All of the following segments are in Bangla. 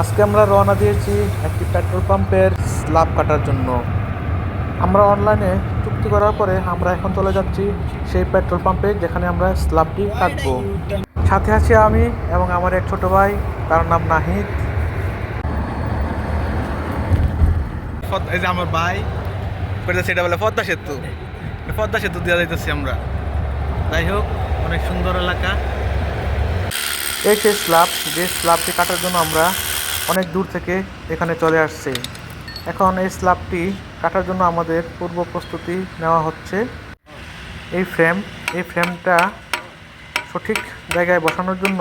আজকে আমরা রওনা দিয়েছি একটি পেট্রোল পাম্পের স্ল্যাব কাটার জন্য। আমরা অনলাইনে চুক্তি করার পরে আমরা এখন চলে যাচ্ছি সেই পেট্রোল পাম্পে যেখানে আমরা স্ল্যাবটি কাটবো। সাথে আছি আমি এবং আমার এক ছোট ভাই তার নাম নাহিদ। এই যে আমার ভাই সেটা বলে পদ্মা সেতু। পদ্মা সেতু দিয়ে যাইতেছি আমরা। যাই হোক অনেক সুন্দর এলাকা। এই সেই স্ল্যাব যে স্ল্যাবটি কাটার জন্য আমরা অনেক দূর থেকে এখানে চলে আসছে। এখন এই স্ল্যাবটি কাটার জন্য আমাদের পূর্ব প্রস্তুতি নেওয়া হচ্ছে। এই ফ্রেম, এই ফ্রেমটা সঠিক জায়গায় বসানোর জন্য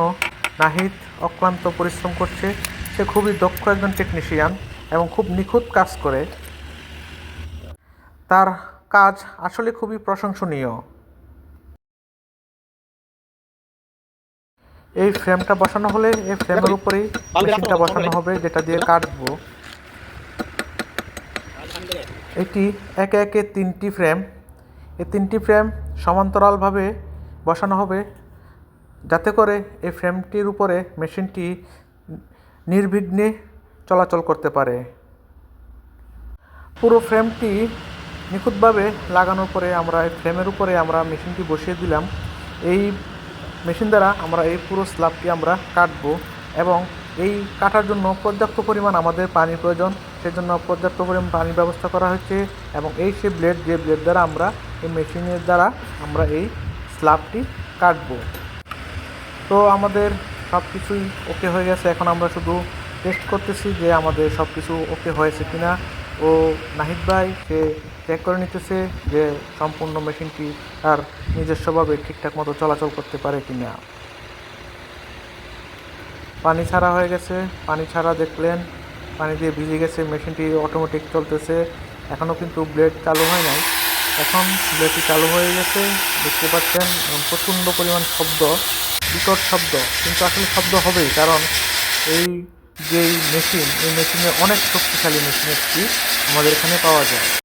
নাহিদ অক্লান্ত পরিশ্রম করছে। সে খুবই দক্ষ একজন টেকনিশিয়ান এবং খুব নিখুঁত কাজ করে। তার কাজ আসলে খুবই প্রশংসনীয়। এই ফ্রেমটা বসানো হলে এই ফ্রেমের উপরেই মেশিনটা বসানো হবে যেটা দিয়ে কাটবো। এটি একে একে তিনটি ফ্রেম এই তিনটি ফ্রেম সমান্তরালভাবে বসানো হবে যাতে করে এই ফ্রেমটির উপরে মেশিনটি নির্বিঘ্নে চলাচল করতে পারে। পুরো ফ্রেমটি নিখুঁতভাবে লাগানোর পরে আমরা এই ফ্রেমের উপরে আমরা মেশিনটি বসিয়ে দিলাম। এই মেশিন দ্বারা আমরা এই পুরো স্ল্যাবটি আমরা কাটবো এবং এই কাটার জন্য পর্যাপ্ত পরিমাণ আমাদের পানির প্রয়োজন। সেজন্য পর্যাপ্ত পরিমাণ পানির ব্যবস্থা করা হয়েছে এবং এই সে ব্লেড যে ব্লেড দ্বারা আমরা এই মেশিনের দ্বারা আমরা এই স্ল্যাবটি কাটবো। তো আমাদের সব কিছুই ওকে হয়ে গেছে। এখন আমরা শুধু টেস্ট করতেছি যে আমাদের সব কিছু ওকে হয়েছে কিনা। ও নাহিদ ভাই, সে চেক করে নিতেছে যে সম্পূর্ণ মেশিনটি তার নিজস্বভাবে ঠিকঠাক মতো চলাচল করতে পারে কি না। পানি ছাড়া হয়ে গেছে, পানি ছাড়া দেখলেন, পানি দিয়ে ভিজে গেছে, মেশিনটি অটোমেটিক চলতেছে। এখনও কিন্তু ব্লেড চালু হয় নাই। এখন ব্লেডটি চালু হয়ে গেছে, দেখতে পাচ্ছেন প্রচণ্ড পরিমাণ শব্দ, বিকট শব্দ, কিন্তু আসলে শব্দ হবেই, কারণ এই যেই মেশিন এই মেশিনে অনেক শক্তিশালী মেশিন একটি আমাদের এখানে পাওয়া যায়।